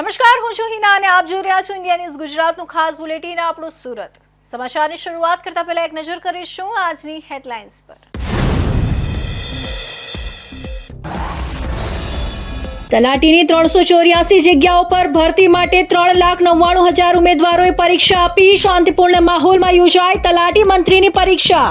નમસ્કાર, હું છું હિના અને આપ જોઈ રહ્યા છો ઇન્ડિયા ન્યૂઝ ગુજરાતનું ખાસ બુલેટિન, આપણું સુરત. સમાચારની શરૂઆત કરતા પહેલા એક નજર કરીશું આજની હેડલાઇન્સ પર. તલાટીની ત્રણસો ચોર્યાસી જગ્યાઓ પર ભરતી માટે ત્રણ લાખ નવ્વાણું હજાર ઉમેદવારોએ પરીક્ષા આપી. શાંતિપૂર્ણ માહોલમાં યોજાઈ તલાટી મંત્રીની પરીક્ષા.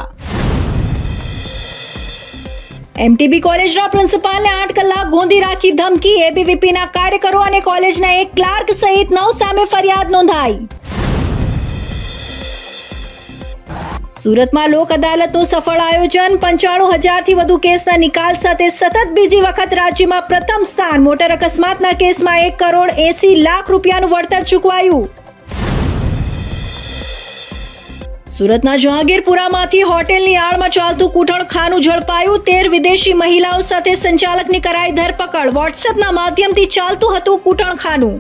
એમટીબી કોલેજના પ્રિન્સિપાલને આઠ કલાક ગોંધી રાખી ધમકી એબીવીપીના કાર્યકરો અને કોલેજના એક ક્લાર્ક સહિત નવ સામે ફરિયાદ નોંધાઈ. સુરતમાં લોક અદાલતનું સફળ આયોજન, પંચાણું હજારથી વધુ કેસના નિકાલ સાથે સતત બીજી વખત રાજ્યમાં પ્રથમ સ્થાન. મોટર અકસ્માતના કેસમાં એક કરોડ એસી લાખ રૂપિયાનું વળતર ચૂકવાયું. સુરતના જહાંગીરપુરામાંથી હોટેલની આડમાં ચાલતું કૂટણખાનું ઝડપાયું. તેર વિદેશી મહિલાઓ સાથે સંચાલકની કરાઈ ધરપકડ. વોટ્સએપના માધ્યમથી ચાલતું હતું કૂટણખાનું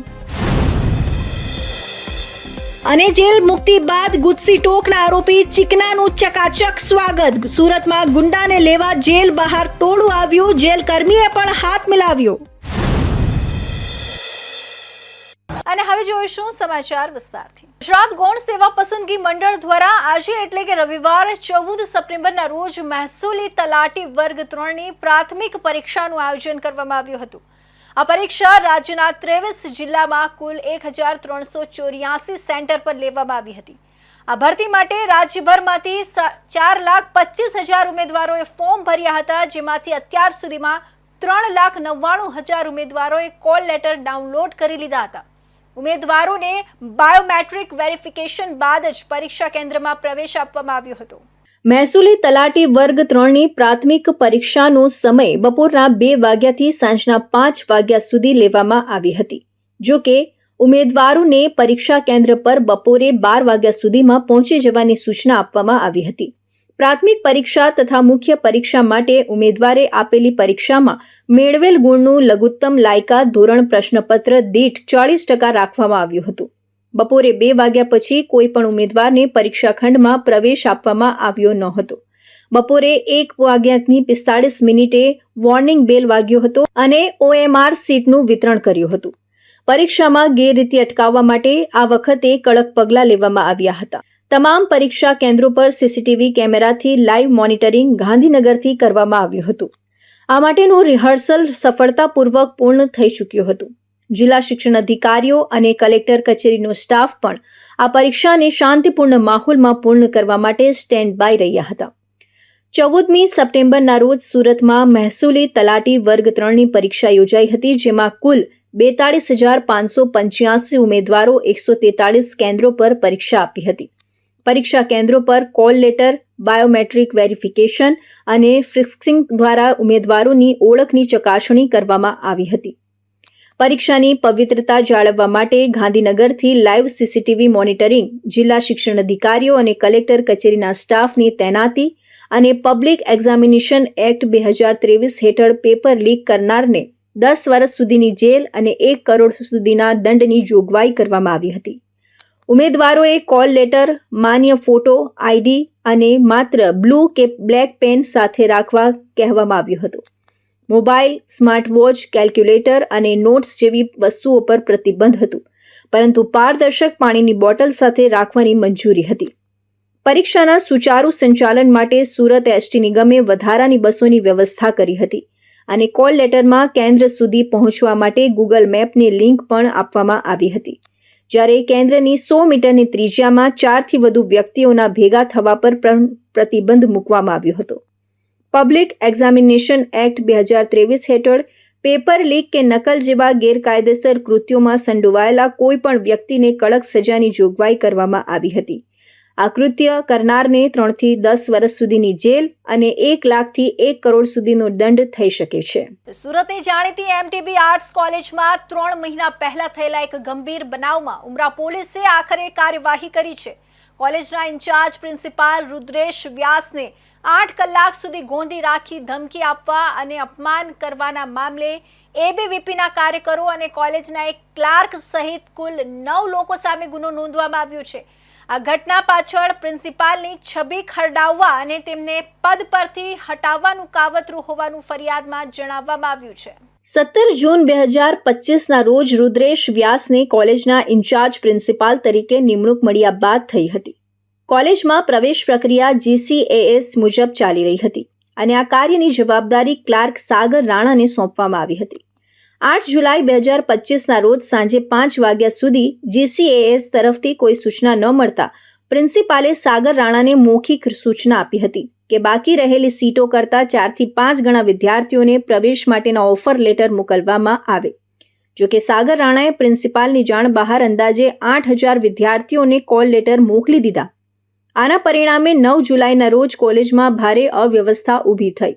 અને જેલ મુક્તિ બાદ ગુજસી ટોકના આરોપી ચિકનાનું ચકાચક સ્વાગત. સુરતમાં ગુંડાને લેવા જેલ બહાર ટોળું આવ્યું. જેલ કર્મીએ પણ હાથ મિલાવ્યો. અને હવે જોઈશું સમાચાર વિસ્તારથી. ગુજરાત ગૌણ સેવા પસંદગી મંડળ દ્વારા આજે એટલે કે રવિવાર ચૌદ સપ્ટેમ્બરના રોજ મહેસૂલી તલાટી વર્ગ ત્રણની પ્રાથમિક પરીક્ષાનું આયોજન કરવામાં આવ્યું હતું. આ પરીક્ષા રાજ્યના ત્રેવીસ જિલ્લામાં કુલ એક સેન્ટર પર લેવામાં આવી હતી. આ ભરતી માટે રાજ્યભરમાંથી ચાર લાખ પચીસ હજાર ઉમેદવારોએ ફોર્મ ભર્યા હતા, જેમાંથી અત્યાર સુધીમાં ત્રણ લાખ નવ્વાણું હજાર ઉમેદવારોએ કોલ લેટર ડાઉનલોડ કરી લીધા હતા. ઉમેદવારોને બાયોમેટ્રિક વેરિફિકેશન બાદ જ પરીક્ષા કેન્દ્રમાં પ્રવેશ આપવામાં આવ્યો હતો. મહેસૂલી તલાટી વર્ગ ત્રણની પ્રાથમિક પરીક્ષાનો સમય બપોરના બે વાગ્યાથી સાંજના પાંચ વાગ્યા સુધી લેવામાં આવી હતી. જો કે, ઉમેદવારોને પરીક્ષા કેન્દ્ર પર બપોરે બાર વાગ્યા સુધીમાં પહોંચી જવાની સૂચના આપવામાં આવી હતી. પ્રાથમિક પરીક્ષા તથા મુખ્ય પરીક્ષા માટે ઉમેદવારે આપેલી પરીક્ષામાં મેળવેલ ગુણનું લઘુત્તમ લાયકાત ધોરણ પ્રશ્નપત્ર દીઠ ચાળીસ ટકા રાખવામાં આવ્યું હતું. બપોરે બે વાગ્યા પછી કોઈ પણ ઉમેદવારને પરીક્ષા ખંડમાં પ્રવેશ આપવામાં આવ્યો ન હતો. બપોરે એક વાગ્યાની પિસ્તાળીસ મિનિટે વોર્નિંગ બેલ વાગ્યો હતો અને ઓએમઆર સીટનું વિતરણ કર્યું હતું. પરીક્ષામાં ગેરરીતિ અટકાવવા માટે આ વખતે કડક પગલાં લેવામાં આવ્યા હતા. તમામ પરીક્ષા કેન્દ્રો પર સીસીટીવી કેમેરાથી લાઈવ મોનિટરિંગ ગાંધીનગરથી કરવામાં આવ્યું હતું. આ માટેનું રિહર્સલ સફળતાપૂર્વક પૂર્ણ થઈ ચૂક્યું હતું. જિલ્લા શિક્ષણ અધિકારીઓ અને કલેક્ટર કચેરીનો સ્ટાફ પણ આ પરીક્ષાને શાંતિપૂર્ણ માહોલમાં પૂર્ણ કરવા માટે સ્ટેન્ડ બાય રહ્યા હતા. ચૌદમી સપ્ટેમ્બરના રોજ સુરતમાં મહેસૂલી તલાટી વર્ગ ત્રણની પરીક્ષા યોજાઈ હતી, જેમાં કુલ બેતાળીસ હજાર પાંચસો પંચ્યાસી ઉમેદવારો એકસો તેતાળીસ કેન્દ્રો પર પરીક્ષા આપી હતી. પરીક્ષા કેન્દ્રો પર કોલ લેટર, બાયોમેટ્રિક વેરિફિકેશન અને ફ્રિસ્કિંગ દ્વારા ઉમેદવારોની ઓળખની ચકાસણી કરવામાં આવી હતી. પરીક્ષાની પવિત્રતા જાળવવા માટે ગાંધીનગરથી લાઇવ સીસીટીવી મોનિટરિંગ જિલ્લા શિક્ષણ અધિકારીઓ અને કલેક્ટર કચેરીના સ્ટાફની તૈનાતી અને પબ્લિક એક્ઝામિનેશન એક્ટ બે હજાર ત્રેવીસ હેઠળ પેપર લીક કરનારને દસ વર્ષ સુધીની જેલ અને એક કરોડ સુધીના દંડની જોગવાઈ કરવામાં આવી હતી. ઉમેદવારોએ કોલ લેટર, માન્ય ફોટો, આઈડી અને માત્ર બ્લુ કે બ્લેક પેન સાથે રાખવા કહેવામાં આવ્યું હતું. મોબાઈલ સ્માર્ટ વોચ કેલ્ક્યુલેટર અને નોટ્સ જેવી વસ્તુઓ પર પ્રતિબંધ હતું, પરંતુ પારદર્શક પાણીની બોટલ સાથે રાખવાની મંજૂરી હતી. પરીક્ષાના સુચારુ સંચાલન માટે સુરત એસટી નિગમે વધારાની બસોની વ્યવસ્થા કરી હતી અને કોલ લેટરમાં કેન્દ્ર સુધી પહોંચવા માટે ગૂગલ મેપની લિંક પણ આપવામાં આવી હતી. જ્યારે કેન્દ્રની સો મીટરની ત્રિજ્યામાં ચારથી વધુ વ્યક્તિઓના ભેગા થવા પર પ્રતિબંધ મૂકવામાં આવ્યો હતો. પબ્લિક એક્ઝામિનેશન એક્ટ બે હજાર ત્રેવીસ હેઠળ પેપર લીક કે નકલ જેવા ગેરકાયદેસર કૃત્યોમાં સંડોવાયેલા કોઈપણ વ્યક્તિને કડક સજાની જોગવાઈ કરવામાં આવી હતી. આ કૃત્ય કરનારને ત્રણથી દસ વર્ષ સુધીની જેલ અને એક લાખથી એક કરોડ સુધીનો દંડ થઈ શકે છે. સુરતની જાણીતી એમટીબી આર્ટ્સ કોલેજમાં ત્રણ મહિના પહેલા થયેલા એક ગંભીર બનાવમાં ઉમરા પોલીસે આખરે કાર્યવાહી કરી છે. કોલેજના ઇન્ચાર્જ પ્રિન્સિપાલ રુદ્રેશ વ્યાસને આઠ કલાક સુધી ગોંધી રાખી ધમકી આપવા અને અપમાન કરવાના મામલે એબીવીપીના કાર્યકરો અને કોલેજના એક ક્લાર્ક સહિત કુલ નવ લોકો સામે ગુનો નોંધવામાં આવ્યો છે. આ ઘટના પાછળ પ્રિન્સિપાલની છબી ખરડાવવા અને તેમને પદ પરથી હટાવવાનું કાવતરું હોવાનું ફરિયાદમાં જણાવવામાં આવ્યું છે. સત્તર જૂન બે હજાર પચીસના રોજ રુદ્રેશ વ્યાસને કોલેજના ઇન્ચાર્જ પ્રિન્સિપાલ તરીકે નિમણૂક મળ્યા બાદ થઈ હતી. કોલેજમાં પ્રવેશ પ્રક્રિયા જીસીએએસ મુજબ ચાલી રહી હતી અને આ કાર્યની જવાબદારી ક્લાર્ક સાગર રાણાને સોંપવામાં આવી હતી. આઠ જુલાઈ બે હજાર પચીસના રોજ સાંજે પાંચ વાગ્યા સુધી જીસીએએસ તરફથી કોઈ સૂચના ન મળતા પ્રિન્સિપાલે સાગર રાણાને મૌખિક સૂચના આપી હતી કે બાકી રહેલી સીટો કરતાં ચારથી પાંચ ગણા વિદ્યાર્થીઓને પ્રવેશ માટેના ઓફર લેટર મોકલવામાં આવે. જો કે સાગર રાણાએ પ્રિન્સિપાલની જાણ બહાર અંદાજે આઠ હજાર વિદ્યાર્થીઓને કોલ લેટર મોકલી દીધા. આના પરિણામે નવ જુલાઈના રોજ કોલેજમાં ભારે અવ્યવસ્થા ઊભી થઈ.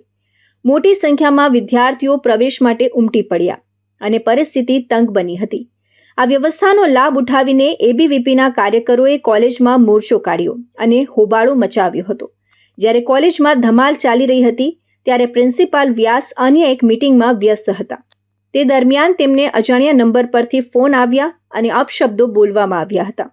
મોટી સંખ્યામાં વિદ્યાર્થીઓ પ્રવેશ માટે ઉમટી પડ્યા. અને પરિસ્થિતિ તંગ બની હતી. આ વ્યવસ્થાનો લાભ ઉઠાવીને એબીવીપીના કાર્યકરોએ કોલેજમાં મોરચો કાઢ્યો અને હોબાળો મચાવ્યો હતો. જ્યારે કોલેજમાં ધમાલ ચાલી રહી હતી, ત્યારે પ્રિન્સિપાલ વ્યાસ અન્ય એક મીટિંગમાં વ્યસ્ત હતા. તે દરમિયાન તેમને અજાણ્યા નંબર પરથી ફોન આવ્યા અને અપશબ્દો બોલવામાં આવ્યા હતા.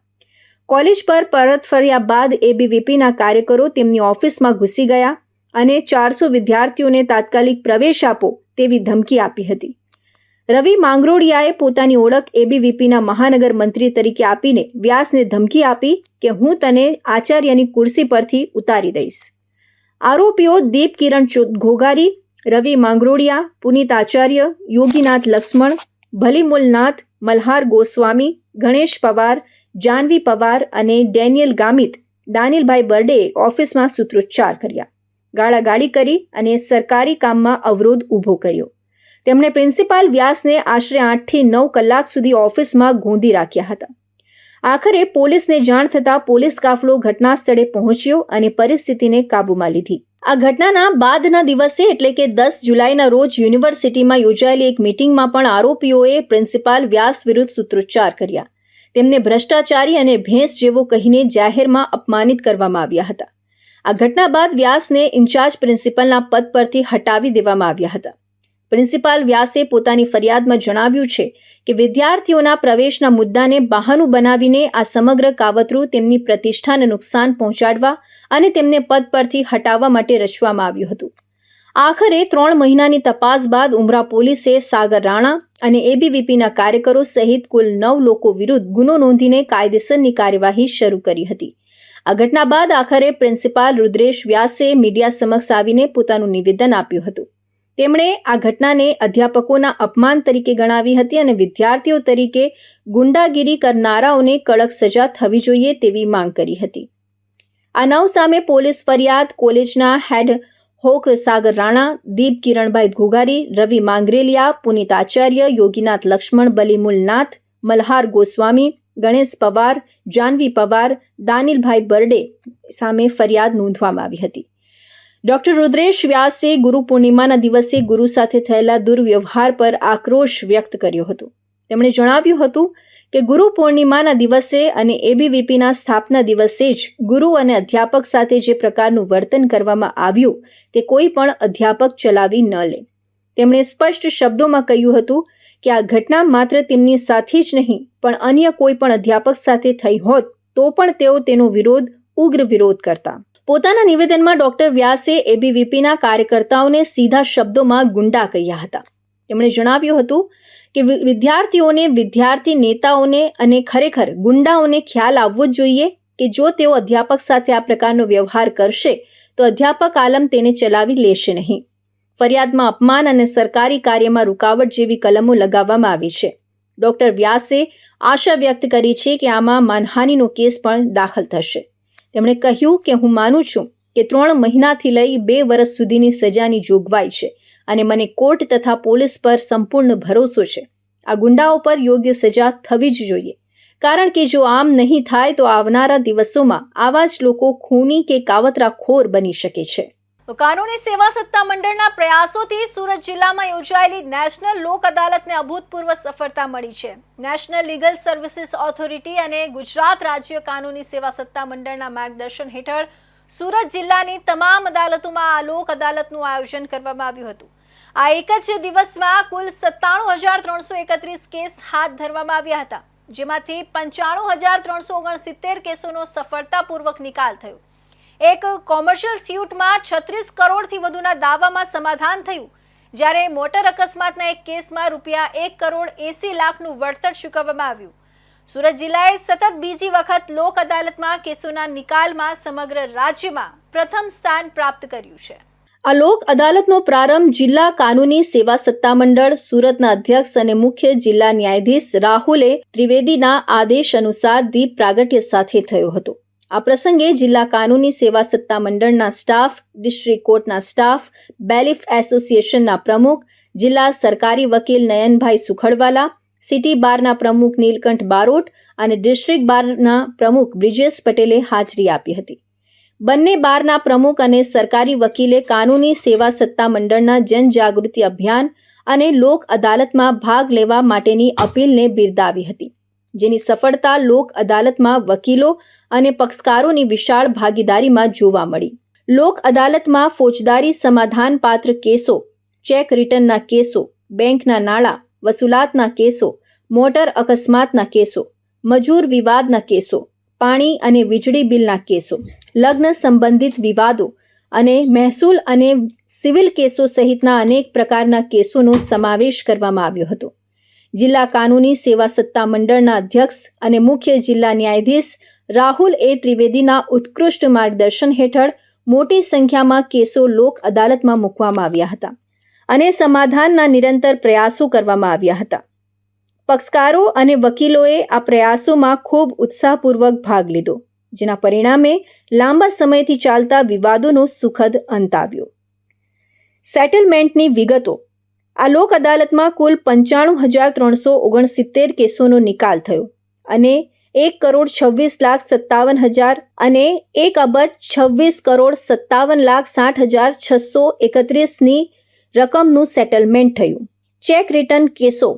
કોલેજ પર પરત ફર્યા બાદ એબીવીપીના કાર્યકરો તેમની ઓફિસમાં ઘૂસી ગયા અને ચારસો વિદ્યાર્થીઓને તાત્કાલિક પ્રવેશ આપો તેવી ધમકી આપી હતી. રવિ માંગરોડિયાએ પોતાની ઓળખ એબીવીપીના મહાનગર મંત્રી તરીકે આપીને વ્યાસને ધમકી આપી કે હું તને આચાર્યની કુર્સી પરથી ઉતારી દઈશ. આરોપીઓ દીપ કિરણ ઘોઘારી, રવિ માંગરોડિયા, પુનિત આચાર્ય, યોગીનાથ લક્ષ્મણ ભલીમુલનાથ મલ્હાર ગોસ્વામી, ગણેશ પવાર, જાનવી પવાર અને ડેનિયલ ગામિત, દાનિલભાઈ બર્ડેએ ઓફિસમાં સૂત્રોચ્ચાર કર્યા. ગાળાગાળી કરી અને સરકારી કામમાં અવરોધ ઊભો કર્યો. તેમણે પ્રિન્સિપાલ વ્યાસને આશરે આઠથી નવ કલાક સુધી ઓફિસમાં ગોંધી રાખ્યા હતા. આખરે પોલીસને જાણ થતાં પોલીસ કાફલો ઘટના સ્થળે પહોંચ્યો અને પરિસ્થિતિને કાબૂમાં લીધી. આ ઘટનાના બાદના દિવસે એટલે કે દસ જુલાઈના રોજ યુનિવર્સિટીમાં યોજાયેલી એક મિટિંગમાં પણ આરોપીઓએ પ્રિન્સિપાલ વ્યાસ વિરુદ્ધ સૂત્રોચ્ચાર કર્યા. તેમને ભ્રષ્ટાચારી અને ભેંસ જેવો કહીને જાહેરમાં અપમાનિત કરવામાં આવ્યા હતા. આ ઘટના બાદ વ્યાસને ઇન્ચાર્જ પ્રિન્સિપલના પદ પરથી હટાવી દેવામાં આવ્યા હતા. પ્રિન્સિપાલ વ્યાસે પોતાની ફરિયાદમાં જણાવ્યું છે કે વિદ્યાર્થીઓના પ્રવેશના મુદ્દાને બહાનું બનાવીને આ સમગ્ર કાવતરું તેમની પ્રતિષ્ઠાને નુકસાન પહોંચાડવા અને તેમને પદ પરથી હટાવવા માટે રચવામાં આવ્યું હતું. આખરે ત્રણ મહિનાની તપાસ બાદ ઉમરા પોલીસે સાગર રાણા અને એબીવીપીના કાર્યકરો સહિત કુલ નવ લોકો વિરુદ્ધ ગુનો નોંધીને કાયદેસરની કાર્યવાહી શરૂ કરી હતી. આ ઘટના બાદ આખરે પ્રિન્સિપાલ રુદ્રેશ વ્યાસે મીડિયા સમક્ષ આવીને પોતાનું નિવેદન આપ્યું હતું. તેમણે આ ઘટનાને અધ્યાપકોના અપમાન તરીકે ગણાવી હતી અને વિદ્યાર્થીઓ તરીકે ગુંડાગીરી કરનારાઓને કડક સજા થવી જોઈએ તેવી માંગ કરી હતી. આ નવ સામે પોલીસ ફરિયાદ, કોલેજના હેડ હોક સાગર રાણા, દીપ કિરણભાઈ ઘોઘારી, રવિ માંગરેલિયા, પુનિત આચાર્ય, યોગીનાથ લક્ષ્મણ બલીમુલનાથ મલ્હાર ગોસ્વામી, ગણેશ પવાર, જાનવી પવાર, દાનિલભાઈ બરડે સામે ફરિયાદ નોંધવામાં આવી હતી. ડોક્ટર રુદ્રેશ વ્યાસે ગુરુ પૂર્ણિમાના દિવસે ગુરુ સાથે થયેલા દુર્વ્યવહાર પર આક્રોશ વ્યક્ત કર્યો હતો. તેમણે જણાવ્યું હતું કે ગુરુ પૂર્ણિમાના દિવસે અને એબીવીપીના સ્થાપના દિવસે જ ગુરુ અને અધ્યાપક સાથે જે પ્રકારનું વર્તન કરવામાં આવ્યું તે કોઈ પણ અધ્યાપક ચલાવી ન લે. તેમણે સ્પષ્ટ શબ્દોમાં કહ્યું હતું કે આ ઘટના માત્ર તેમની સાથે જ નહીં, પણ અન્ય કોઈ પણ અધ્યાપક સાથે થઈ હોત તો પણ તેઓ તેનો વિરોધ ઉગ્ર વિરોધ કરતા. પોતાના નિવેદનમાં ડોક્ટર વ્યાસે એબીવીપીના કાર્યકર્તાઓને સીધા શબ્દોમાં ગુંડા કહ્યા હતા. તેમણે જણાવ્યું હતું કે વિદ્યાર્થીઓને, વિદ્યાર્થી નેતાઓને અને ખરેખર ગુંડાઓને ખ્યાલ આવવો જ જોઈએ કે જો તેઓ અધ્યાપક સાથે આ પ્રકારનો વ્યવહાર કરશે, તો અધ્યાપક આલમ તેને ચલાવી લેશે નહીં. ફરિયાદમાં અપમાન અને સરકારી કાર્યમાં રૂકાવટ જેવી કલમો લગાવવામાં આવી છે. ડોક્ટર વ્યાસે આશા વ્યક્ત કરી છે કે આમાં માનહાનિનો કેસ પણ દાખલ થશે. તેમણે કહ્યું કે હું માનું છું કે ત્રણ મહિનાથી લઈ બે વર્ષ સુધીની સજાની જોગવાઈ છે અને મને કોર્ટ તથા પોલીસ પર સંપૂર્ણ ભરોસો છે. આ ગુંડાઓ પર યોગ્ય સજા થવી જ જોઈએ. કારણ કે જો આમ નહીં થાય તો આવનારા દિવસોમાં આવા જ લોકો ખૂની કે કાવતરાખોર બની શકે છે. તો કાનૂની સેવા સત્તા મંડળના પ્રયાસોથી સુરત જિલ્લામાં યોજાયેલી નેશનલ લોક અદાલતને અભૂતપૂર્વ સફળતા મળી છે. નેશનલ લીગલ સર્વિસીસ ઓથોરિટી અને ગુજરાત રાજ્ય કાનૂની સેવા સત્તા મંડળના માર્ગદર્શન હેઠળ સુરત જિલ્લાની તમામ અદાલતોમાં આ લોક અદાલતનું આયોજન કરવામાં આવ્યું હતું. આ એક જ દિવસમાં કુલ સત્તાણું હજાર ત્રણસો એકત્રીસ કેસ હાથ ધરવામાં આવ્યા હતા, જેમાંથી પંચાણું હજાર ત્રણસો ઓગણસિત્તેર કેસોનો સફળતાપૂર્વક નિકાલ થયો. એક કોમર્શિયલ સ્યુટમાં છત્રીસ કરોડથી વધુના દાવામાં સમાધાન થયું. જ્યારે મોટર અકસ્માતના એક કેસમાં રૂપિયા એક કરોડ એસી લાખનું વળતર ચૂકવવામાં આવ્યું. સુરત જિલ્લાએ સતત બીજી વખત લોક અદાલતમાં કેસોના નિકાલમાં સમગ્ર રાજ્યમાં પ્રથમ સ્થાન પ્રાપ્ત કર્યું છે. આ લોક અદાલતનો પ્રારંભ જિલ્લા કાનૂની સેવા સત્તામંડળ, સુરતના અધ્યક્ષ અને મુખ્ય જિલ્લા ન્યાયાધીશ રાહુલે ત્રિવેદીના આદેશ અનુસાર દીપ પ્રાગટ્ય સાથે થયો હતો. આ પ્રસંગે જિલ્લા કાનૂની સેવા સત્તા મંડળના સ્ટાફ, ડિસ્ટ્રિક્ટ કોર્ટના સ્ટાફ, બેલિફ એસોસિએશનના પ્રમુખ, જિલ્લા સરકારી વકીલ નયનભાઈ સુખડવાલા, સિટી બારના પ્રમુખ નીલકંઠ બારોટ અને ડિસ્ટ્રિક્ટ બારના પ્રમુખ બ્રિજેશ પટેલે હાજરી આપી હતી. બંને બારના પ્રમુખ અને સરકારી વકીલે કાનૂની સેવા સત્તા મંડળના જનજાગૃતિ અભિયાન અને લોક અદાલતમાં ભાગ લેવા માટેની અપીલને બિરદાવી હતી. જેની સફળતા લોક અદાલતમાં વકીલો અને પક્ષકારોની વિશાળ ભાગીદારીમાં જોવા મળી. લોક અદાલતમાં ફોજદારી સમાધાનપાત્ર કેસો, ચેક રિટર્નના કેસો, બેંકના નાણાં, વસૂલાતના કેસો, મોટર અકસ્માતના કેસો, મજૂર વિવાદના કેસો, પાણી અને વીજળી બિલના કેસો, લગ્ન સંબંધિત વિવાદો અને મહેસૂલ અને સિવિલ કેસો સહિતના અનેક પ્રકારના કેસોનો સમાવેશ કરવામાં આવ્યો હતો. જિલ્લા કાનૂની સેવા સત્તા મંડળના અધ્યક્ષ અને મુખ્ય જિલ્લા ન્યાયાધીશ રાહુલ એ ત્રિવેદીના ઉત્કૃષ્ટ માર્ગદર્શન હેઠળ મોટી સંખ્યામાં કેસો લોક અદાલતમાં મૂકવામાં આવ્યા હતા અને સમાધાનના નિરંતર પ્રયાસો કરવામાં આવ્યા હતા. પક્ષકારો અને વકીલોએ આ પ્રયાસોમાં ખૂબ ઉત્સાહપૂર્વક ભાગ લીધો, જેના પરિણામે લાંબા સમયથી ચાલતા વિવાદોનો સુખદ અંત આવ્યો. સેટલમેન્ટની વિગતો આ લોક અદાલતમાં કુલ પંચાણું હજાર ત્રણસો ઓગણસિત્તેર કેસોનો નિકાલ થયો અને એક કરોડ છવ્વીસ લાખ સત્તાવન હજાર અને એક અબજ છવ્વીસ કરોડ સત્તાવન લાખ સાઠ હજાર છસો એકત્રીસની રકમનું સેટલમેન્ટ થયું. ચેક રિટર્ન કેસો.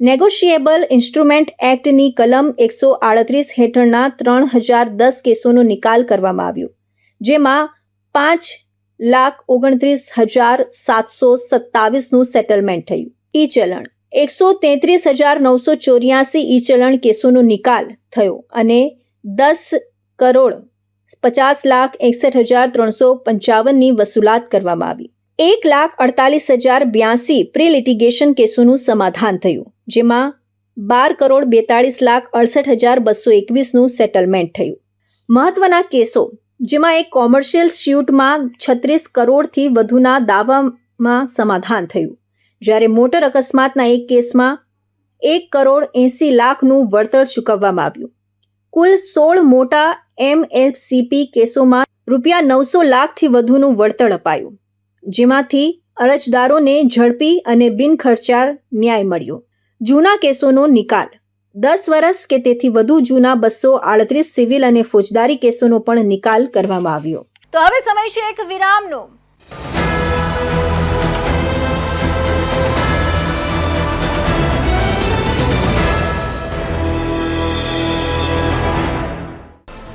નેગોશિયેબલ ઇન્સ્ટ્રુમેન્ટ એક્ટની કલમ એકસો આડત્રીસ હેઠળના ત્રણ હજાર દસ કેસોનો નિકાલ કરવામાં આવ્યો, જેમાં પાંચ લાખ ઓગણત્રીસ હજાર સાતસો સત્તાવીસનું સેટલમેન્ટ થયું. ઈ ચલણ. એકસો તેત્રીસ હજાર નવસો ચોર્યાસી ઈ ચલણ કેસોનો નિકાલ થયો અને દસ કરોડ પચાસ લાખ એકસઠ હજાર ત્રણસો પંચાવનની વસૂલાત કરવામાં આવી. એક લાખ અડતાલીસ હજાર બ્યાસી પ્રી લિટિગેશન કેસોનું સમાધાન થયું, જેમાં બાર કરોડ બેતાળીસ લાખ અડસઠ હજાર બસો એકવીસનું સેટલમેન્ટ થયું. મહત્વના કેસો. જેમાં એક કોમર્શિયલ સ્યુટમાં છત્રીસ કરોડથી વધુના દાવામાં સમાધાન થયું. જ્યારે મોટર અકસ્માતના એક કેસમાં એક કરોડ એંસી લાખનું વળતર ચૂકવવામાં આવ્યું. કુલ સોળ મોટા એમએફસીપી કેસોમાં રૂપિયા નવસો લાખથી વધુનું વળતર અપાયું, જેમાંથી અરજદારોને ઝડપી અને બિનખર્ચાળ ન્યાય મળ્યો. જૂના કેસોનો નિકાલ. દસ વર્ષ કે તેથી વધુ જૂના બસો આડત્રીસ સિવિલ અને ફોજદારી કેસોનો પણ નિકાલ કરવામાં આવ્યો. તો હવે સમય છે એક વિરામનો.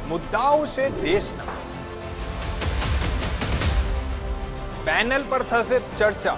મુદ્દાઓ છે દેશના. પેનલ પર થશે ચર્ચા.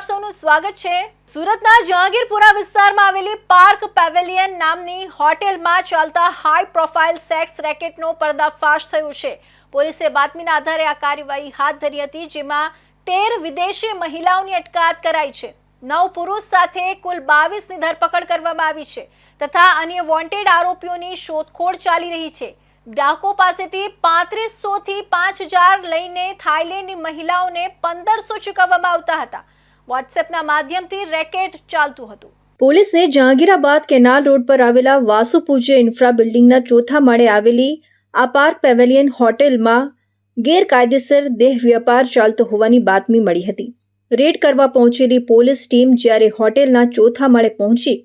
આપ સૌનું સ્વાગત છે. સુરતના જહાંગીરપુરા વિસ્તારમાં આવેલી પાર્ક પેવેલિયન નામની હોટેલમાં ચાલતા હાઈ પ્રોફાઇલ સેક્સ રેકેટનો પર્દાફાશ થયો છે. પોલીસે બાતમીના આધારે આ કાર્યવાહી હાથ ધરી હતી, જેમાં તેર વિદેશી મહિલાઓની અટકાયત કરાઈ છે. નવ પુરુષ સાથે કુલ બાવીસની ધરપકડ કરવામાં આવી છે તથા અન્ય વોન્ટેડ આરોપીઓની શોધખોળ ચાલી રહી છે. ડાકો પાસેથી પાંત્રીસો થી પાંચ હજાર લઈને થાઈલેન્ડની મહિલાઓને પંદરસો ચૂકવવામાં આવતા હતા. વોટ્સએપના માધ્યમથી રેકેટ ચાલતું હતું. પોલીસે જહાંગીરાબાદ કેનાલ રોડ પર આવેલા વાસુ પૂજ્ય ઇન્ફ્રા બિલ્ડિંગના ચોથા માળે આવેલી આ પાર્ક પેવેલિયન હોટેલમાં ગેરકાયદેસર દેહ વ્યાપાર ચાલતો હોવાની બાતમી મળી હતી. રેડ કરવા પહોંચેલી પોલીસ ટીમ જ્યારે હોટેલના ચોથા માળે પહોંચી,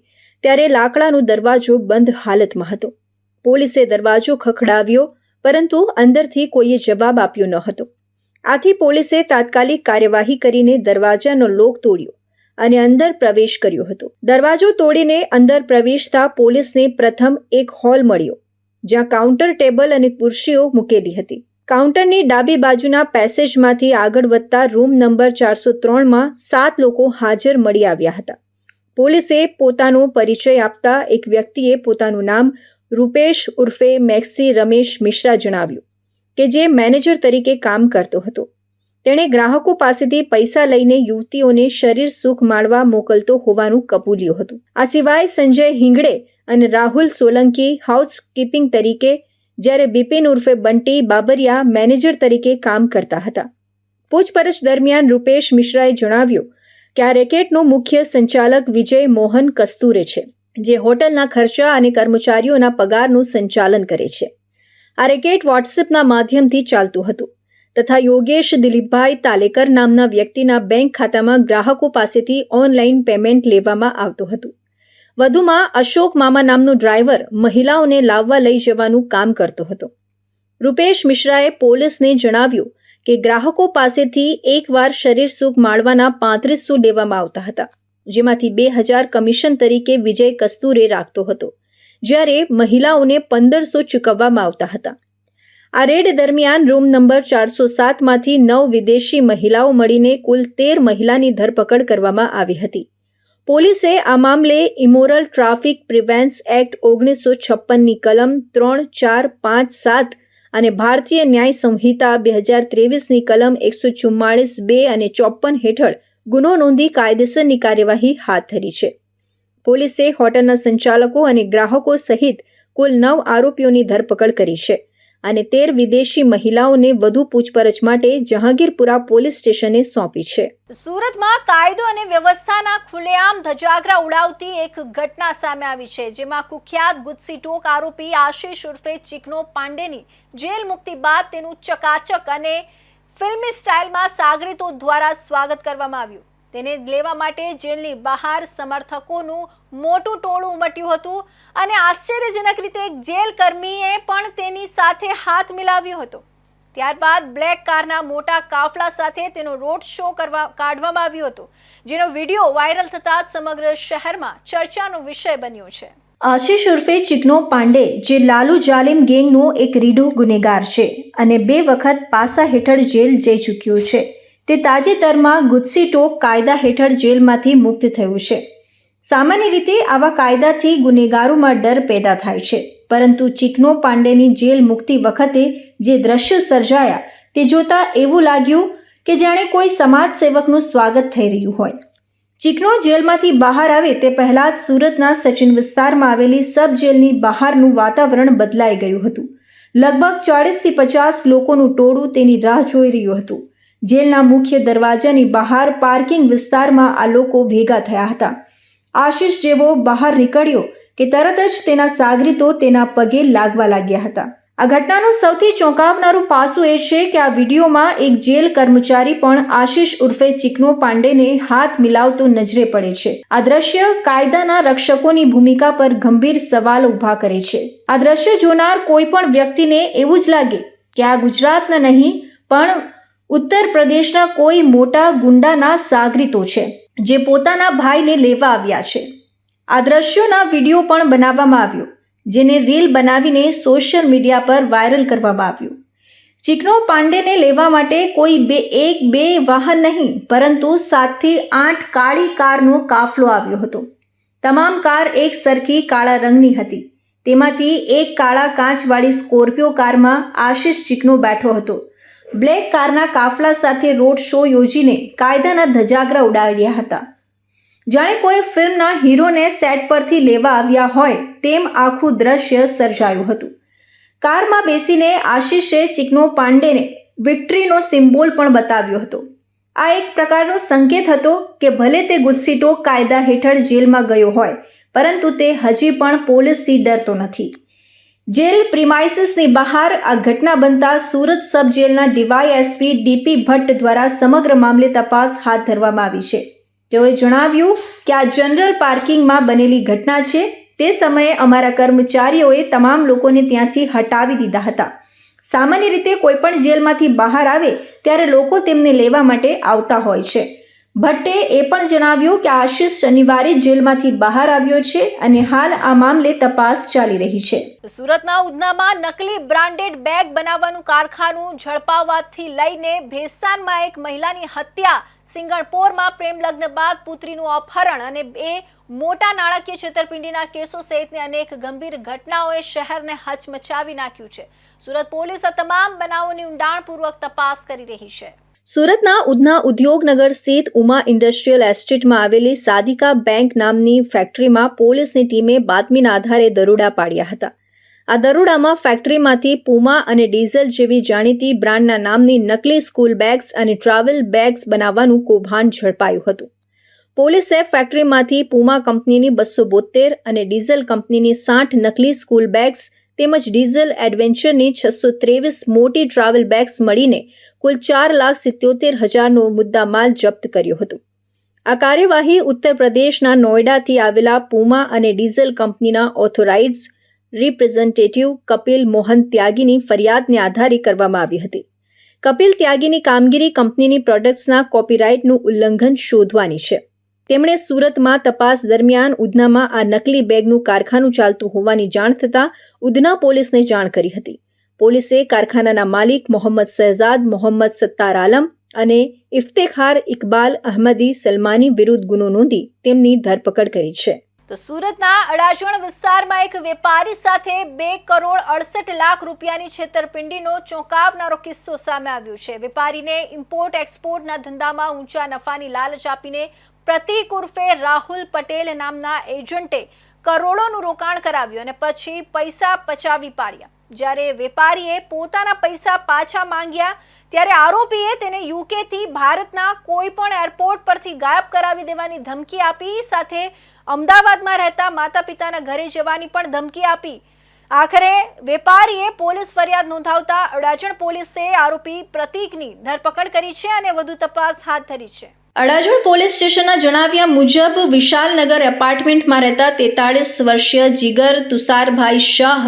ત્યારે લાકડાનો દરવાજો બંધ હાલતમાં હતો. પોલીસે દરવાજો ખખડાવ્યો, પરંતુ અંદરથી કોઈએ જવાબ આપ્યો ન હતો. આથી પોલીસે તાત્કાલિક કાર્યવાહી કરીને દરવાજાનો લોક તોડ્યો અને અંદર પ્રવેશ કર્યો હતો. દરવાજો તોડીને અંદર પ્રવેશતા પોલીસને પ્રથમ એક હોલ મળ્યો, જ્યાં કાઉન્ટર ટેબલ અને ખુરશીઓ મૂકેલી હતી. કાઉન્ટરની ડાબી બાજુના પેસેજમાંથી આગળ વધતા રૂમ નંબર ચારસો ત્રણમાં સાત લોકો હાજર મળી આવ્યા હતા. પોલીસે પોતાનો પરિચય આપતા એક વ્યક્તિએ પોતાનું નામ રૂપેશ ઉર્ફે મેક્સી રમેશ મિશ્રા જણાવ્યું. કે જે મેનેજર તરીકે કામ કરતો હતો. તેણે ગ્રાહકો પાસેથી પૈસા લઈને યુવતીઓને શરીર સુખ માણવા મોકલતો હોવાનું કબૂલ્યું હતું. આ સિવાય સંજય હિંગડે અને રાહુલ સોલંકી હાઉસકીપિંગ તરીકે, જ્યારે બિપિન ઉર્ફે બંટી બાબરિયા મેનેજર તરીકે કામ કરતા હતા. પૂછપરછ દરમિયાન રૂપેશ મિશ્રાએ જણાવ્યું કે આ રેકેટનો મુખ્ય સંચાલક વિજય મોહન કસ્તુરે છે, જે હોટલના ખર્ચા અને કર્મચારીઓના પગારનું સંચાલન કરે છે. આ રેકેટ વોટ્સએપના માધ્યમથી ચાલતું હતું. તથા યોગેશ દિલીપભાઈ તાલેકર નામના વ્યક્તિના બેંક ખાતામાં ગ્રાહકો પાસેથી ઓનલાઈન પેમેન્ટ લેવામાં આવતું હતું. વધુમાં અશોક મામા નામનો ડ્રાઈવર મહિલાઓને લાવવા લઈ જવાનું કામ કરતો હતો. રૂપેશ મિશ્રાએ પોલીસને જણાવ્યું કે ગ્રાહકો પાસેથી એકવાર શરીર સુખ માણવાના પાંત્રીસો લેવામાં આવતા હતા, જેમાંથી બે હજાર કમિશન તરીકે વિજય કસ્તુરે રાખતો હતો. જ્યારે મહિલાઓને પંદરસો ચૂકવવામાં આવતા હતા. આ રેડ દરમિયાન રૂમ નંબર ચારસો સાતમાંથી નવ વિદેશી મહિલાઓ મળીને કુલ તેર મહિલાની ધરપકડ કરવામાં આવી હતી. પોલીસે આ મામલે ઇમોરલ ટ્રાફિક પ્રિવેન્સ એક્ટ ઓગણીસો છપ્પનની કલમ ત્રણ ચાર પાંચ સાત અને ભારતીય ન્યાય સંહિતા બે હજાર ત્રેવીસની કલમ એકસો ચુમ્માળીસ બે અને ચોપન હેઠળ ગુનો નોંધી કાયદેસરની કાર્યવાહી હાથ ધરી છે. પોલીસે હોટલના સંચાલકો અને ગ્રાહકો સહિત કુલ નવ આરોપીઓની ધરપકડ કરી છે અને તેર વિદેશી મહિલાઓને વધુ પૂછપરછ માટે જહાંગીરપુરા પોલીસ સ્ટેશને સોંપી છે. સુરતમાં કાયદો અને વ્યવસ્થાના ખુલ્લેઆમ ધજાગરા ઉડાવતી એક ઘટના સામે આવી છે, જેમાં કુખ્યાત ગુજસી ટોક આરોપી આશિષ ઉર્ફે ચિકનો પાંડેની જેલ મુક્તિ બાદ તેનું ચકાચક અને ફિલ્મી સ્ટાઇલમાં સાગરીતો દ્વારા સ્વાગત કરવામાં આવ્યું. તેને લેવા માટે જેલની બહાર સમર્થકોનું મોટું ટોળું ઉમટ્યું હતું અને આશ્ચર્યજનક રીતે જેલ કર્મીએ પણ તેની સાથે હાથ મિલાવ્યો હતો. ત્યારબાદ બ્લેક કારના મોટા કાફલા સાથે તેનો રોડ શો કરવા કાઢવામાં આવ્યો હતો, જેનો વીડિયો વાયરલ થતા સમગ્ર શહેરમાં ચર્ચાનો વિષય બન્યો છે. આશિષ ઉર્ફે ચિકનો પાંડે, જે લાલુ જાલિમ ગેંગનો એક રીઢો ગુનેગાર છે અને બે વખત પાસા હેઠળ જેલ જઈ ચૂક્યો છે. તે તાજેતરમાં ગુજસી ટોક કાયદા હેઠળ જેલમાંથી મુક્ત થયું છે. સામાન્ય રીતે આવા કાયદાથી ગુનેગારોમાં ડર પેદા થાય છે, પરંતુ ચિકનો પાંડેની જેલ મુક્તિ વખતે જે દ્રશ્ય સર્જાયા તે જોતા એવું લાગ્યું કે જાણે કોઈ સમાજ સેવકનું સ્વાગત થઈ રહ્યું હોય. ચિકનો જેલમાંથી બહાર આવે તે પહેલાં જ સુરતના સચિન વિસ્તારમાં આવેલી સબ જેલની બહારનું વાતાવરણ બદલાઈ ગયું હતું. લગભગ ચાળીસથી પચાસ લોકોનું ટોળું તેની રાહ જોઈ રહ્યું હતું. જેલના મુખ્ય દરવાજાની બહાર પાર્કિંગ વિસ્તારમાં આ લોકો ભેગા થયા હતા. આશિષ જેવો બહાર નીકળ્યો કે તરત જ તેના સાગરીતો તેના પગે લાગવા લાગ્યા હતા. આ ઘટનાનું સૌથી ચોંકાવનારું પાસું એ છે કે આ વિડીયોમાં એક જેલ કર્મચારી પણ આશિષ ઉર્ફે ચિકનો પાંડેને હાથ મિલાવતો નજરે પડે છે. આ દ્રશ્ય કાયદાના રક્ષકોની ભૂમિકા પર ગંભીર સવાલ ઊભા કરે છે. આ દ્રશ્ય જોનાર કોઈ પણ વ્યક્તિને એવું જ લાગે કે આ ગુજરાતના નહીં, પણ ઉત્તર પ્રદેશના કોઈ મોટા ગુંડાના સાગરીતો છે, જે પોતાના ભાઈને લેવા આવ્યા છે. આ દ્રશ્યોના વીડિયો પણ બનાવવામાં આવ્યો, જેને રીલ બનાવીને સોશિયલ મીડિયા પર વાયરલ કરવામાં આવ્યું. ચિકનો પાંડેને લેવા માટે કોઈ બે, એક, બે વાહન નહીં, પરંતુ સાતથી આઠ કાળી કારનો કાફલો આવ્યો હતો. તમામ કાર એક સરખી કાળા રંગની હતી. તેમાંથી એક કાળા કાચવાળી સ્કોર્પિયો કારમાં આશિષ ચિકનો બેઠો હતો. બ્લેક કારના કાફલા સાથે રોડ શો યોજીને કાયદાના ધજાગરા ઉડાવ્યા હતા. જાણે કોઈ ફિલ્મના હીરોને સેટ પરથી લેવા આવ્યા હોય તેમ આખું દ્રશ્ય સર્જાયું હતું. કારમાં બેસીને આશિષે ચિકનો પાંડેને વિક્ટરીનો સિમ્બોલ પણ બતાવ્યો હતો. આ એક પ્રકારનો સંકેત હતો કે ભલે તે ગુજસીટો કાયદા હેઠળ જેલમાં ગયો હોય, પરંતુ તે હજી પણ પોલીસથી ડરતો નથી. જેલ પ્રિમાઇસીસની બહાર આ ઘટના બનતા સુરત સબ જેલના ડીવાય એસપી ડીપી ભટ્ટ દ્વારા સમગ્ર મામલે તપાસ હાથ ધરવામાં આવી છે. તેઓએ જણાવ્યું કે આ જનરલ પાર્કિંગમાં બનેલી ઘટના છે. તે સમયે અમારા કર્મચારીઓએ તમામ લોકોને ત્યાંથી હટાવી દીધા હતા. સામાન્ય રીતે કોઈપણ જેલમાંથી બહાર આવે ત્યારે લોકો તેમને લેવા માટે આવતા હોય છે. ભટ્ટે એ પણ જણાવ્યું કે આશિષ શનિવારે જેલમાંથી બહાર આવ્યો છે અને હાલ આ મામલે તપાસ ચાલી રહી છે. સુરતના ઉધનામાં નકલી બ્રાન્ડેડ બેગ બનાવવાનું કારખાનું ઝડપાવવાથી લઈને ભેસ્તાનમાં એક મહિલાની હત્યા, સિંગણપોરમાં પ્રેમ લગ્ન બાદ પુત્રીનું અપહરણ અને બે મોટા નાણાકીય છેતરપિંડીના કેસો સહિતની અનેક ગંભીર ઘટનાઓએ શહેરને હચમચાવી નાખ્યું છે. સુરત પોલીસ આ તમામ બનાવોની ઊંડાણપૂર્વક તપાસ કરી રહી છે. સુરતના ઉધના ઉદ્યોગનગર સ્થિત ઉમા ઇન્ડસ્ટ્રીયલ એસ્ટેટમાં આવેલી સાદિકા બેંક નામની ફેક્ટરીમાં પોલીસની ટીમે બાતમીના આધારે દરોડા પાડ્યા હતા. આ દરોડામાં ફેક્ટરીમાંથી પુમા અને ડીઝલ જેવી જાણીતી બ્રાન્ડના નામની નકલી સ્કૂલ બેગ્સ અને ટ્રાવેલ બેગ્સ બનાવવાનું કૌભાંડ ઝડપાયું હતું. પોલીસે ફેક્ટરીમાંથી પુમા કંપનીની બસો બોતેર અને ડીઝલ કંપનીની સાઠ નકલી સ્કૂલ બેગ્સ તેમજ ડીઝલ એડવેન્ચરની છસો ત્રેવીસ મોટી ટ્રાવેલ બેગ્સ મળીને કુલ ચાર લાખ સિત્યોતેર હજારનો મુદ્દામાલ જપ્ત કર્યો હતો. આ કાર્યવાહી ઉત્તર પ્રદેશના નોઈડાથી આવેલા પુમા અને ડીઝલ કંપનીના ઓથોરાઇઝ રિપ્રેઝેન્ટેટિવ કપિલ મોહન ત્યાગીની ફરિયાદને આધારે કરવામાં આવી હતી. કપિલ ત્યાગીની કામગીરી કંપનીની પ્રોડક્ટ્સના કોપીરાઇટનું ઉલ્લંઘન શોધવાની છે. તેમણે સુરતમાં તપાસ દરમિયાન ઉધનામાં આ નકલી બેગનું કારખાનું ચાલતું હોવાની જાણ થતાં ઉધના પોલીસને જાણ કરી હતી. પોલીસે કારખાનાના માલિક મોહમ્મદ શહેજાદ મોહમ્મદ સત્તાર આલમ અને ઇફ્તેખાર ઇકબાલ અહમદી સલમાની વિરુદ્ધ ગુનો નોંધી તેમની ધરપકડ કરી છે. તો સુરતના અડાજણ વિસ્તારમાં એક વેપારી સાથે બે કરોડ અડસઠ લાખ રૂપિયાની છેતરપિંડીનો ચોંકાવનારો કિસ્સો સામે આવ્યો છે. વેપારીને ઇમ્પોર્ટ એક્સપોર્ટના ધંધામાં ઊંચા નફાની લાલચ આપીને પ્રતિક ઉર્ફે રાહુલ પટેલ નામના એજન્ટે કરોડોનું રોકાણ કરાવ્યું અને પછી પૈસા પચાવી પાડ્યા. જ્યારે વેપારીએ પોતાના પૈસા પાછા માંગ્યા, ત્યારે આરોપીએ તેને યુકેથી ભારતના કોઈ પણ એરપોર્ટ પરથી ગાયબ કરાવી દેવાની ધમકી આપી, સાથે અમદાવાદમાં રહેતા માતા પિતાના ઘરે જવાની પણ ધમકી આપી. આખરે વેપારીએ પોલીસ ફરિયાદ નોંધાવતા અડાજણ પોલીસે આરોપી પ્રતીકની ધરપકડ કરી છે અને વધુ તપાસ હાથ ધરી છે. અડાજણ પોલીસ સ્ટેશનના જણાવ્યા મુજબ વિશાલનગર એપાર્ટમેન્ટમાં રહેતા તેતાળીસ વર્ષીય જીગર તુષારભાઈ શાહ,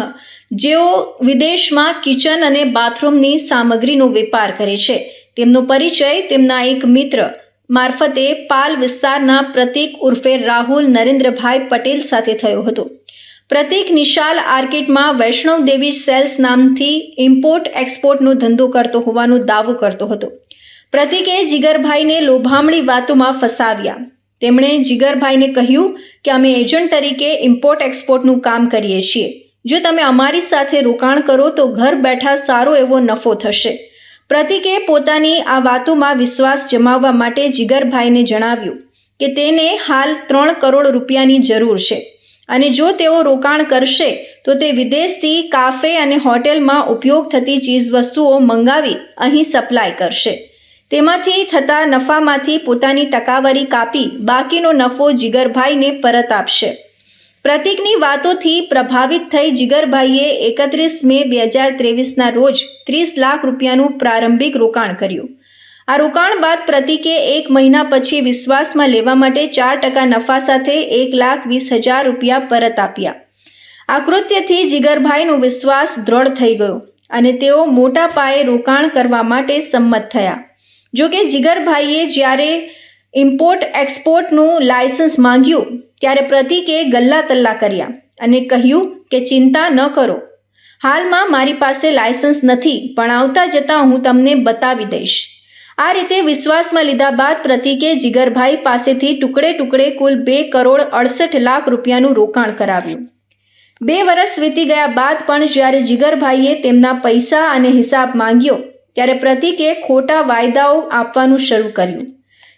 જેઓ વિદેશમાં કિચન અને બાથરૂમની સામગ્રીનો વેપાર કરે છે. તેમનો પરિચય તેમના એક મિત્ર મારફતે પાલ વિસ્તારના પ્રતિક ઉર્ફે રાહુલ નરેન્દ્રભાઈ પટેલ સાથે થયો હતો. પ્રતિક નિશાલ આર્કેટમાં વૈષ્ણવ દેવી સેલ્સ નામથી ઇમ્પોર્ટ એક્સપોર્ટનો ધંધો કરતો હોવાનો દાવો કરતો હતો. પ્રતીકે જીગરભાઈને લોભામણી વાતોમાં ફસાવ્યા. તેમણે જીગરભાઈને કહ્યું કે અમે એજન્ટ તરીકે ઇમ્પોર્ટ એક્સપોર્ટનું કામ કરીએ છીએ. જો તમે અમારી સાથે રોકાણ કરો તો ઘર બેઠા સારો એવો નફો થશે. પ્રતિકે પોતાની આ વાતોમાં વિશ્વાસ જમાવવા માટે જીગરભાઈને જણાવ્યું કે તેને હાલ ત્રણ કરોડ રૂપિયાની જરૂર છે. અને જો તેઓ રોકાણ કરશે, તો તે વિદેશથી કાફે અને હોટેલમાં ઉપયોગ થતી ચીજવસ્તુઓ મંગાવી અહીં સપ્લાય કરશે. તેમાંથી થતા નફામાંથી પોતાની ટકાવારી કાપી બાકીનો નફો જીગરભાઈને પરત આપશે. પ્રતિકની વાતોથી પ્રભાવિત થઈ જીગરભાઈએ એકત્રીસ મે બે હજાર ત્રેવીસના રોજ ત્રીસ લાખ રૂપિયાનું પ્રારંભિક રોકાણ કર્યું. આ રોકાણ બાદ પ્રતિકે એક મહિના પછી વિશ્વાસમાં લેવા માટે ચાર ટકા નફા સાથે એક લાખ વીસ હજાર રૂપિયા પરત આપ્યા. આ કૃત્યથી જીગરભાઈનો વિશ્વાસ દ્રઢ થઈ ગયો અને તેઓ મોટા પાયે રોકાણ કરવા માટે સંમત થયા. જો કે જીગરભાઈએ જ્યારે ઇમ્પોર્ટ એક્સપોર્ટનું લાયસન્સ માંગ્યું, ત્યારે પ્રતિકે ગલ્લા તલ્લા કર્યા અને કહ્યું કે ચિંતા ન કરો. હાલમાં મારી પાસે લાયસન્સ નથી, પણ આવતા જતાં હું તમને બતાવી દઈશ. આ રીતે વિશ્વાસમાં લીધા બાદ પ્રતિકે જીગરભાઈ પાસેથી ટુકડે ટુકડે કુલ બે કરોડ અડસઠ લાખ રૂપિયાનું રોકાણ કરાવ્યું. બે વર્ષ વીતી ગયા બાદ પણ જ્યારે જીગરભાઈએ તેમના પૈસા અને હિસાબ માંગ્યો ત્યારે પ્રતિકે ખોટા વાયદાઓ આપવાનું શરૂ કર્યું.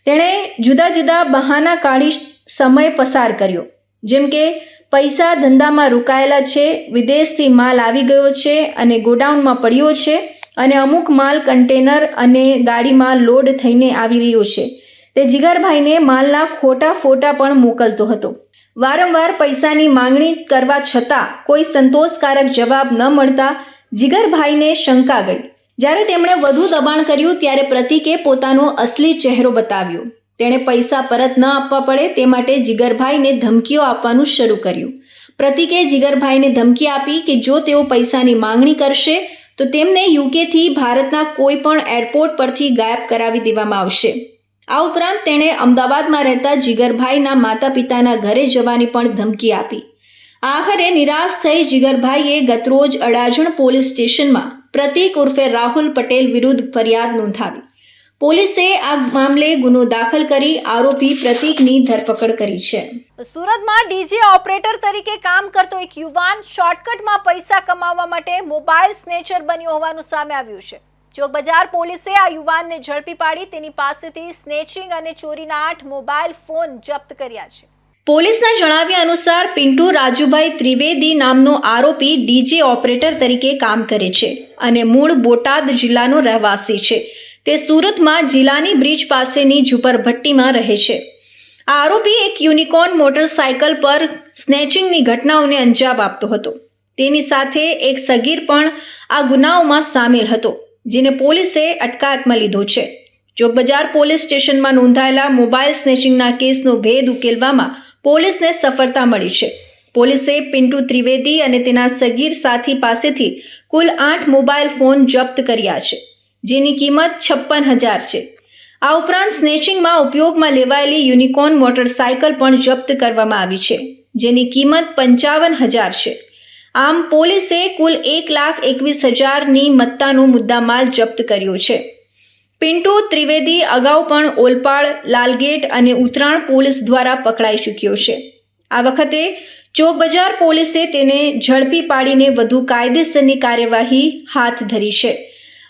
તેણે જુદા જુદા બહાના કાઢી સમય પસાર કર્યો. જેમ કે, પૈસા ધંધામાં રોકાયેલા છે, વિદેશથી માલ આવી ગયો છે અને ગોડાઉનમાં પડ્યો છે અને અમુક માલ કન્ટેનર અને ગાડીમાં લોડ થઈને આવી રહ્યો છે. તે જીગરભાઈને માલના ખોટા ફોટા પણ મોકલતો હતો. વારંવાર પૈસાની માંગણી કરવા છતાં કોઈ સંતોષકારક જવાબ ન મળતા જીગરભાઈને શંકા ગઈ. જ્યારે તેમણે વધુ દબાણ કર્યું ત્યારે પ્રતિકે પોતાનો અસલી ચહેરો બતાવ્યો. તેણે પૈસા પરત ન આપવા પડે તે માટે જીગરભાઈને ધમકીઓ આપવાનું શરૂ કર્યું. પ્રતિકે જીગરભાઈને ધમકી આપી કે જો તેઓ પૈસાની માંગણી કરશે, તો તેમને યુકેથી ભારતના કોઈ પણ એરપોર્ટ પરથી ગાયબ કરાવી દેવામાં આવશે. આ ઉપરાંત તેણે અમદાવાદમાં રહેતા જીગરભાઈના માતા પિતાના ઘરે જવાની પણ ધમકી આપી. આખરે નિરાશ થઈ જીગરભાઈએ ગતરોજ અડાજણ પોલીસ સ્ટેશનમાં પ્રતિક ઉર્ફે રાહુલ પટેલ વિરુદ્ધ ફરિયાદ નોંધાવી. પોલીસે આ મામલે ગુનો દાખલ કરી આરોપી પ્રતીકની ધરપકડ કરી છે. સુરતમાં ડીજે ઓપરેટર તરીકે કામ કરતો એક યુવાન શોર્ટકટમાં પૈસા કમાવવા માટે મોબાઈલ સ્નેચર બન્યો હોવાનું સામે આવ્યું છે. ચોક બજાર પોલીસે આ યુવાનને ઝડપી પાડી, તેની પાસેથી સ્નેચિંગ અને ચોરીના આઠ મોબાઈલ ફોન જપ્ત કર્યા છે. પોલીસના જણાવ્યા અનુસાર પિન્ટુ રાજુભાઈ ત્રિવેદી નામનો આરોપી ડીજે ઓપરેટર તરીકે કામ કરે છે અને મૂળ બોટાદ જિલ્લાનો રહેવાસી છે. તે સુરતમાં જિલ્લાની બ્રિજ પાસેની ઝુંપડભટ્ટીમાં રહે છે. આ આરોપી એક યુનિકોર્ન મોટરસાયકલ પર સ્નેચિંગની ઘટનાઓને અંજામ આપતો હતો. તેની સાથે એક સગીર પણ આ ગુનાઓમાં સામેલ હતો, જેને પોલીસે અટકાયતમાં લીધો છે. ચોકબજાર પોલીસ સ્ટેશનમાં નોંધાયેલા મોબાઈલ સ્નેચિંગના કેસનો ભેદ ઉકેલવામાં પોલીસને સફળતા મળી છે. પોલીસે પિન્ટુ ત્રિવેદી અને તેના સગીર સાથી પાસેથી કુલ આઠ મોબાઈલ ફોન જપ્ત કર્યા છે, જેની કિંમત છપ્પન હજાર છે. આ ઉપરાંત સ્નેચિંગમાં ઉપયોગમાં લેવાયેલી યુનિકોર્ન મોટરસાયકલ પણ જપ્ત કરવામાં આવી છે, જેની કિંમત પંચાવન હજાર છે. આમ પોલીસે કુલ એક લાખ એકવીસ હજારની મત્તાનો મુદ્દામાલ જપ્ત કર્યો છે. પિન્ટુ ત્રિવેદી અગાઉ પણ ઓલપાડ, લાલગેટ અને ઉત્તરાણ પોલીસ દ્વારા પકડાઈ ચૂક્યો છે. આ વખતે ચોક બજાર પોલીસે તેને ઝડપી પાડીને વધુ કાયદેસરની કાર્યવાહી હાથ ધરી છે.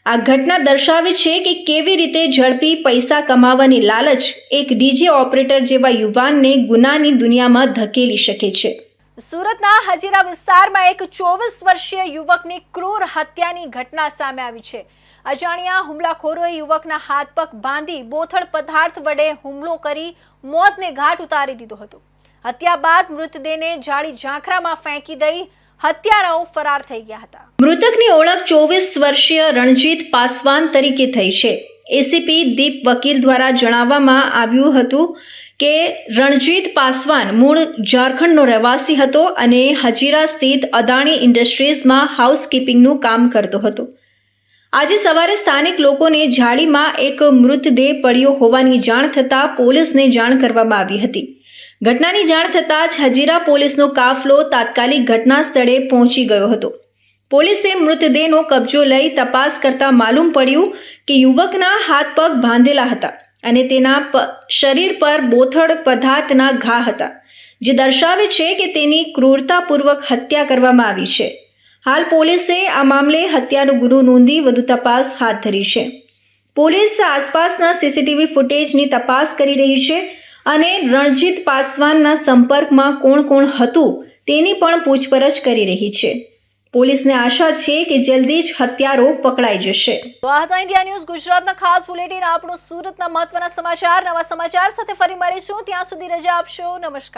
આ ઘટના દર્શાવે છે કે કેવી રીતે ઝડપી પૈસા કમાવાની લાલચ એક ડીજે ઓપરેટર જેવા યુવાનને ગુનાની દુનિયામાં ધકેલી શકે છે. સુરતના હજીરા વિસ્તારમાં એક ચોવીસ વર્ષીય યુવકની ક્રૂર હત્યાની ઘટના સામે આવી છે. અજાણ્યા હુમલાખોરોએ યુવકના હાથ પગ બાંધી બોથડ પદાર્થ વડે હુમલો કરી મોતને ઘાટ ઉતારી દીધો હતો. હત્યા બાદ મૃતદેહને જાળી ઝાંખરામાં ફેંકી દઈ હત્યારાઓ ફરાર થઈ ગયા હતા. મૃતકની ઓળખ ચોવીસ વર્ષીય રણજીત પાસવાન તરીકે થઈ છે. એસીપી દીપ વકીલ દ્વારા જણાવવામાં આવ્યું હતું કે રણજીત પાસવાન મૂળ ઝારખંડનો રહેવાસી હતો અને હજીરા સ્થિત અદાણી ઇન્ડસ્ટ્રીઝમાં હાઉસકીપિંગનું કામ કરતો હતો. આજે સવારે સ્થાનિક લોકોને ઝાડીમાં એક મૃતદેહ પડ્યો હોવાની જાણ થતાં પોલીસને જાણ કરવામાં આવી હતી. ઘટનાની જાણ થતાં જ હજીરા પોલીસનો કાફલો તાત્કાલિક ઘટના સ્થળે પહોંચી ગયો હતો. પોલીસે મૃતદેહનો કબજો લઈ તપાસ કરતા માલુમ પડ્યું કે યુવકના હાથ પગ બાંધેલા હતા અને તેના શરીર પર બોથડ પદાર્થના ઘા હતા, જે દર્શાવે છે કે તેની ક્રૂરતાપૂર્વક હત્યા કરવામાં આવી છે. હાલ પોલીસે આ મામલે હત્યાનો ગુનો નોંધી વધુ તપાસ હાથ ધરી છે. પોલીસ આસપાસના સીસીટીવી ફૂટેજની તપાસ કરી રહી છે અને રણજીત પાસવાનના સંપર્કમાં કોણ કોણ હતું તેની પણ પૂછપરછ કરી રહી છે. પોલીસને આશા છે કે જલ્દી જ હત્યારો પકડાઈ જશે. તો આ હતા ઇન્ડિયા ન્યૂઝ ગુજરાતના ખાસ બુલેટિન આપણું સુરતના મહત્વના સમાચાર. નવા સમાચાર સાથે ફરી મળીશું. ત્યાં સુધી રજા આપશો. નમસ્કાર.